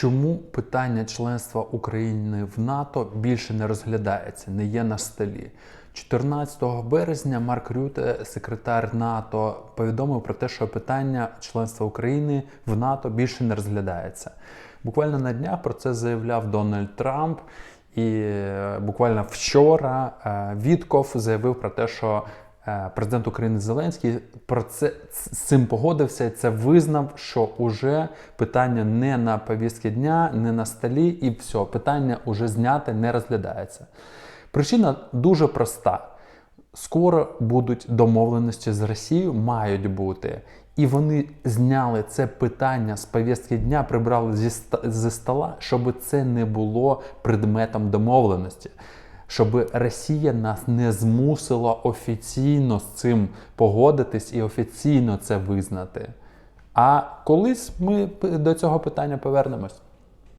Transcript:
Чому питання членства України в НАТО більше не розглядається, не є на столі? 14 березня Марк Рюте, секретар НАТО, повідомив про те, що питання членства України в НАТО більше не розглядається. Буквально на днях про це заявляв Дональд Трамп, і е, буквально вчора е, Вітков заявив про те, що президент України Зеленський про це з цим погодився і це визнав, що уже питання не на повістки дня, не на столі, і все, питання уже зняте, не розглядається. Причина дуже проста. Скоро будуть домовленості з Росією, мають бути. І вони зняли це питання з повістки дня, прибрали зі, зі стола, щоб це не було предметом домовленості. Щоб Росія нас не змусила офіційно з цим погодитись і офіційно це визнати. А колись ми до цього питання повернемось.